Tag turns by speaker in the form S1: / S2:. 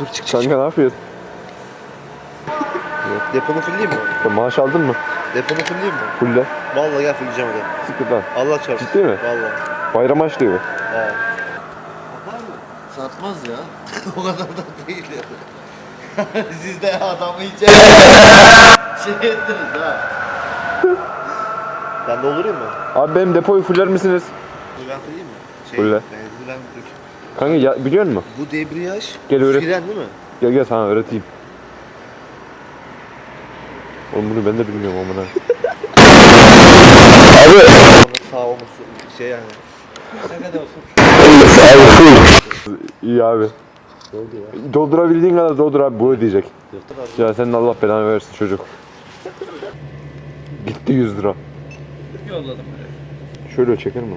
S1: Dur çık çık.
S2: Kanka ne yapıyorsun?
S1: Deponu fulleyeyim mi?
S2: Sen maaş aldın mı?
S1: Deponu fulleyeyim mi?
S2: Fulle.
S1: Vallahi gel fullleyeceğim hadi.
S2: Sıkı lan.
S1: Allah çarpsın.
S2: Ciddi mi?
S1: Vallahi.
S2: Bayram açlıyor mu?
S1: He. Satmaz ya. o kadar da değil ya. Siz de adamı hiç şey ettiniz ha. Ben doldurayım mı?
S2: Abi benim depoyu fuller misiniz?
S1: Ben fulleyeyim mi? Şey. Benzin ben dök.
S2: Kanka ya, biliyor musun?
S1: Bu debriyaj.
S2: Gel öğret.
S1: Fren değil mi?
S2: Gel gel sana öğreteyim. Oğlum bunu ben de bilmiyorum amına.
S1: Onun sağ olması şey yani. Ne kadar olsun?
S2: İyi abi.
S1: Doldu ya.
S2: Doldurabildiğin kadar doldur abi bu ödeyecek. Ya senin Allah belanı versin çocuk. Gitti 100 lira.
S3: Yolladım.
S2: Şöyle çeker mi lan?